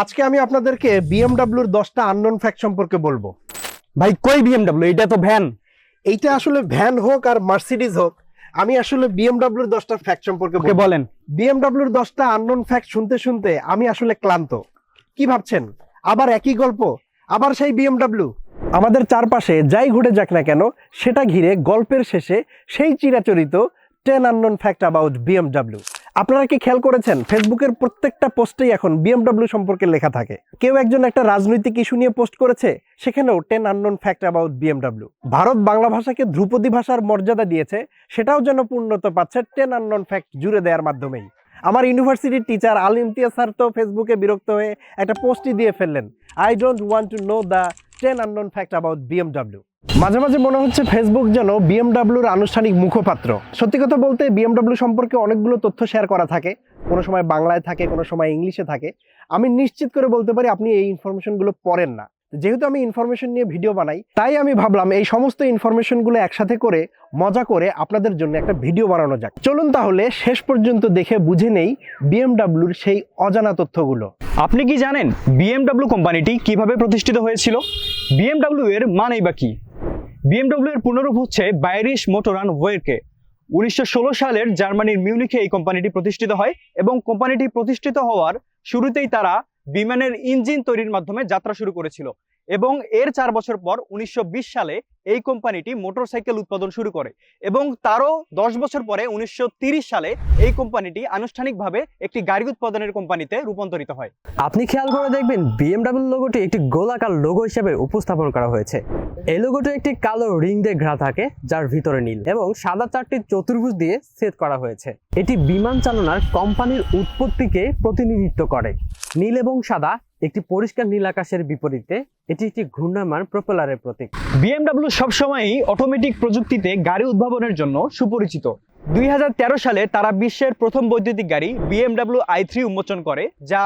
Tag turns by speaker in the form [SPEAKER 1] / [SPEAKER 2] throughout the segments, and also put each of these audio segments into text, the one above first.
[SPEAKER 1] আজকে আমি আপনাদেরকে বিএমডাব্লিউর দশটা আননোন ফ্যাক্ট সম্পর্কে বলব।
[SPEAKER 2] ভাই কই বিএমডব্লিউ এটা তো ভ্যান
[SPEAKER 1] এইটা আসলে ভ্যান হোক আর মার্সিডিজ হোক আমি আসলে বিএমডাব্লিউর দশটা ফ্যাক্ট সম্পর্কে
[SPEAKER 2] বলেন।
[SPEAKER 1] বিএমডাব্লিউর দশটা আননোন ফ্যাক্ট শুনতে শুনতে আমি আসলে ক্লান্ত। কি ভাবছেন? আবার একই গল্প? আবার সেই বিএমডাব্লিউ আমাদের চারপাশে যাই ঘুরে যাক না কেন সেটা ঘিরে গল্পের শেষে সেই চিরাচরিত ten unknown fact about BMW আপনারা কি খেয়াল করেছেন? ফেসবুকের প্রত্যেকটা পোস্টেই এখন বিএমডাব্লিউ সম্পর্কে লেখা থাকে। কেউ একজন একটা রাজনৈতিক ইস্যু নিয়ে পোস্ট করেছে, সেখানেও ten unknown fact about BMW Bharat Bangla ভাষাকে ধ্রুপদী ভাষার মর্যাদা দিয়েছে, সেটাও যেন পূর্ণতা পাচ্ছে টেন আননোন ফ্যাক্ট জুড়ে দেওয়ার মাধ্যমেই। আমার ইউনিভার্সিটির টিচার আল ইমতিয়াজ স্যার তো ফেসবুকে বিরক্ত হয়ে একটা পোস্টই দিয়ে ফেললেন I don't want to know the ten unknown fact about BMW মাঝে মাঝে মনে হচ্ছে ফেসবুক যেন বিএমডাব্লিউর আনুষ্ঠানিক মুখপাত্র। সত্যি কথা বলতে বিএমডাব্লিউ সম্পর্কে অনেকগুলো তথ্য শেয়ার করা থাকে। কোনো সময় বাংলায় থাকে, কোনো সময় ইংলিশে থাকে। আমি নিশ্চিত করে বলতে পারি, আপনি এই ইনফরমেশনগুলো পড়েন না। যেহেতু আমি ইনফরমেশন নিয়ে ভিডিও বানাই, তাই আমি ভাবলাম এই সমস্ত ইনফরমেশনগুলো একসাথে করে, মজা করে আপনাদের জন্য একটা ভিডিও বানানো যাক। চলুন তাহলে শেষ পর্যন্ত দেখে বুঝে নেই বিএমডাব্লিউর সেই অজানা তথ্যগুলো।
[SPEAKER 2] আপনি কি জানেন বিএমডাব্লিউ কোম্পানিটি কীভাবে প্রতিষ্ঠিত হয়েছিল? বিএমডাব্লিউ এর মানেই বা কি? বিএমডব্লিউ এর পুনরূপ হচ্ছে বাইরিশ মোটরান ওয়েরকে উনিশশো সালের জার্মানির মিউনিখে এই কোম্পানিটি প্রতিষ্ঠিত হয় এবং কোম্পানিটি প্রতিষ্ঠিত হওয়ার শুরুতেই তারা বিমানের ইঞ্জিন তৈরির মাধ্যমে যাত্রা শুরু করেছিল। এবং এর চার বছর পর উনিশশো বিশ সালে এই কোম্পানিটি মোটরসাইকেল উৎপাদন শুরু করে এবং তারও দশ বছর পরে উনিশশো সালে এই কোম্পানিটি আনুষ্ঠানিকভাবে একটি গাড়ি উৎপাদনের কোম্পানিতে রূপান্তরিত হয়।
[SPEAKER 3] আপনি খেয়াল করে দেখবেন বিএমডাব্লিউ লোগোটি একটি গোলাকার লোগো হিসেবে উপস্থাপন করা হয়েছে। এই লোগোটি একটি কালো রিং দিয়ে ঘেরা থাকে, যার ভিতরে নীল এবং সাদা চারটি চতুর্ভুজ দিয়ে সেট করা হয়েছে। এটি বিমান চালনার কোম্পানির উৎপত্তিকে প্রতিনিধিত্ব করে। নীল এবং সাদা একটি পরিষ্কার নীল আকাশের বিপরীতে এটি একটি ঘূর্ণায়মান প্রপেলারের প্রতীক।
[SPEAKER 2] বিএমডাব্লিউ সবসময়ই অটোমেটিক প্রযুক্তিতে গাড়ি উদ্ভাবনের জন্য সুপরিচিত। দুই হাজার তেরো সালে তারা বিশ্বের প্রথম বৈদ্যুতিক গাড়ি বিএমডাব্লিউ আই থ্রি উন্মোচন করে, যা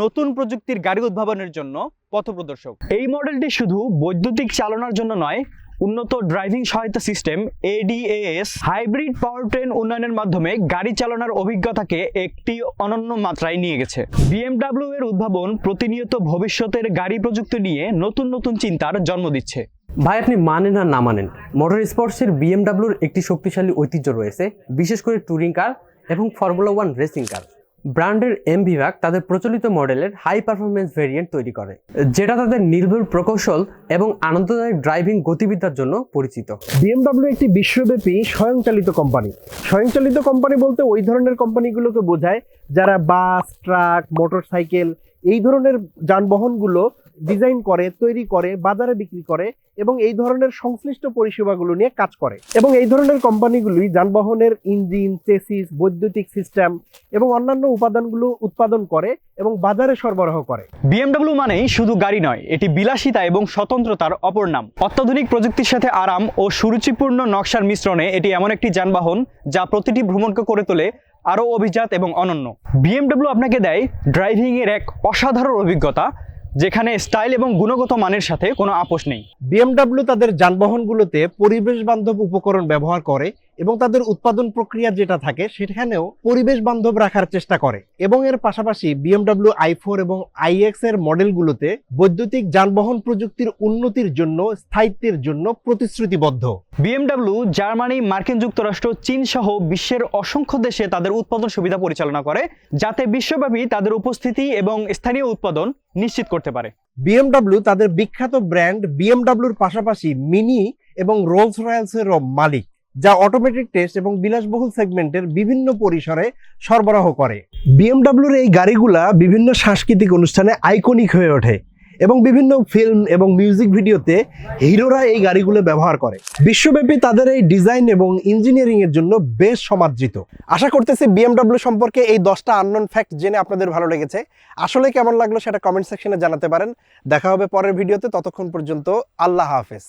[SPEAKER 2] নতুন প্রযুক্তির গাড়ি উদ্ভাবনের জন্য পথপ্রদর্শক। এই মডেলটি শুধু বৈদ্যুতিক চালনার জন্য নয় উন্নত ড্রাইভিং সহায়তা system ADAS hybrid power train উন্নয়নের মাধ্যমে গাড়ি চালানোর অভিজ্ঞতাকে একটি অনন্য মাত্রায় নিয়ে গেছে। বিএমডাব্লিউ এর উদ্ভাবন প্রতিনিয়ত ভবিষ্যতের গাড়ি প্রযুক্তি নিয়ে নতুন নতুন চিন্তার জন্ম দিচ্ছে।
[SPEAKER 3] ভাই, আপনি মানেন আর না মানেন মোটর স্পোর্টসের বিএমডাব্লিউর একটি শক্তিশালী ঐতিহ্য রয়েছে, বিশেষ করে ট্যুরিং কার এবং ফর্মুলা ওয়ান রেসিং কার ব্র্যান্ডের এম বিভাগ তাদের প্রচলিত মডেলের হাই পারফরমেন্স ভেরিয়েন্ট তৈরি করে, যেটা তাদের নির্ভুল প্রকৌশল এবং আনন্দদায়ক ড্রাইভিং গতিবিদ্যার জন্য পরিচিত।
[SPEAKER 1] বিএমডাব্লিউ একটি বিশ্বব্যাপী স্বয়ংচালিত কোম্পানি স্বয়ংচালিত কোম্পানি বলতে ওই ধরনের কোম্পানিগুলোকে বোঝায় যারা বাস ট্রাক মোটরসাইকেল এই ধরনের যানবাহনগুলো ডিজাইন করে, তৈরি করে, বাজারে বিক্রি করে এবং এই ধরনের সংশ্লিষ্ট পরিষেবাগুলো নিয়ে কাজ করে। এবং এই ধরনের কোম্পানিগুলি যানবাহনের ইঞ্জিন চেসিস বৈদ্যুতিক সিস্টেম এবং অন্যান্য উপাদানগুলো উৎপাদন করে এবং বাজারে সরবরাহ করে।
[SPEAKER 2] বিএমডব্লিউ মানেই শুধু গাড়ি নয়, এটি বিলাসিতা এবং স্বতন্ত্রতার অপর নাম। অত্যাধুনিক প্রযুক্তির সাথে আরাম ও সুরুচিপূর্ণ নকশার মিশ্রণে এটি এমন একটি যানবাহন যা প্রতিটি ভ্রমণকে করে তোলে, আরও অভিজাত এবং অনন্য। বিএমডব্লিউ আপনাকে দেয় ড্রাইভিংয়ের এক অসাধারণ অভিজ্ঞতা যেখানে স্টাইল এবং গুণগত মানের সাথে কোনো আপোষ নেই।
[SPEAKER 1] বিএমডাব্লিউ তাদের যানবাহনগুলোতে পরিবেশ বান্ধব উপকরণ ব্যবহার করে এবং তাদের উৎপাদন প্রক্রিয়া যেটা থাকে সেখানেও পরিবেশ বান্ধব রাখার চেষ্টা করে। এবং এর পাশাপাশি বিএমডাব্লিউ আই ফোর এবং আইএক্স এর মডেলগুলোতে বৈদ্যুতিক যানবাহন প্রযুক্তির উন্নতির জন্য স্থায়িত্বের জন্য প্রতিশ্রুতিবদ্ধ।
[SPEAKER 2] বিএমডব্লিউ জার্মানি মার্কিন যুক্তরাষ্ট্র চীন সহ বিশ্বের অসংখ্য দেশে তাদের উৎপাদন সুবিধা পরিচালনা করে যাতে বিশ্বব্যাপী তাদের উপস্থিতি এবং স্থানীয় উৎপাদন নিশ্চিত করতে পারে।
[SPEAKER 1] বিএমডাব্লিউ তাদের বিখ্যাত ব্র্যান্ড বিএমডাব্লিউর পাশাপাশি মিনি এবং রোলস রয়্যালসেরও মালিক। যা অটোমেটিক টেস্ট এবং বিলাসবহুল সেগমেন্টের বিভিন্ন পরিসরে সরবরাহ করে। বিএমডাব্লিউর এই গাড়িগুলা বিভিন্ন সাংস্কৃতিক অনুষ্ঠানে আইকনিক হয়ে ওঠে এবং বিভিন্ন ফিল্ম এবং মিউজিক ভিডিওতে হিরোরা এই গাড়িগুলো ব্যবহার করে। বিশ্বব্যাপী তাদের এই ডিজাইন এবং ইঞ্জিনিয়ারিং এর জন্য বেশ সমাদৃত। আশা করতেছি বিএমডাব্লিউ সম্পর্কে এই দশটা আননোন ফ্যাক্ট জেনে আপনাদের ভালো লেগেছে। আসলে কেমন লাগল সেটা কমেন্ট সেকশনে জানাতে পারেন। দেখা হবে পরের ভিডিওতে ততক্ষণ পর্যন্ত আল্লাহ হাফেজ।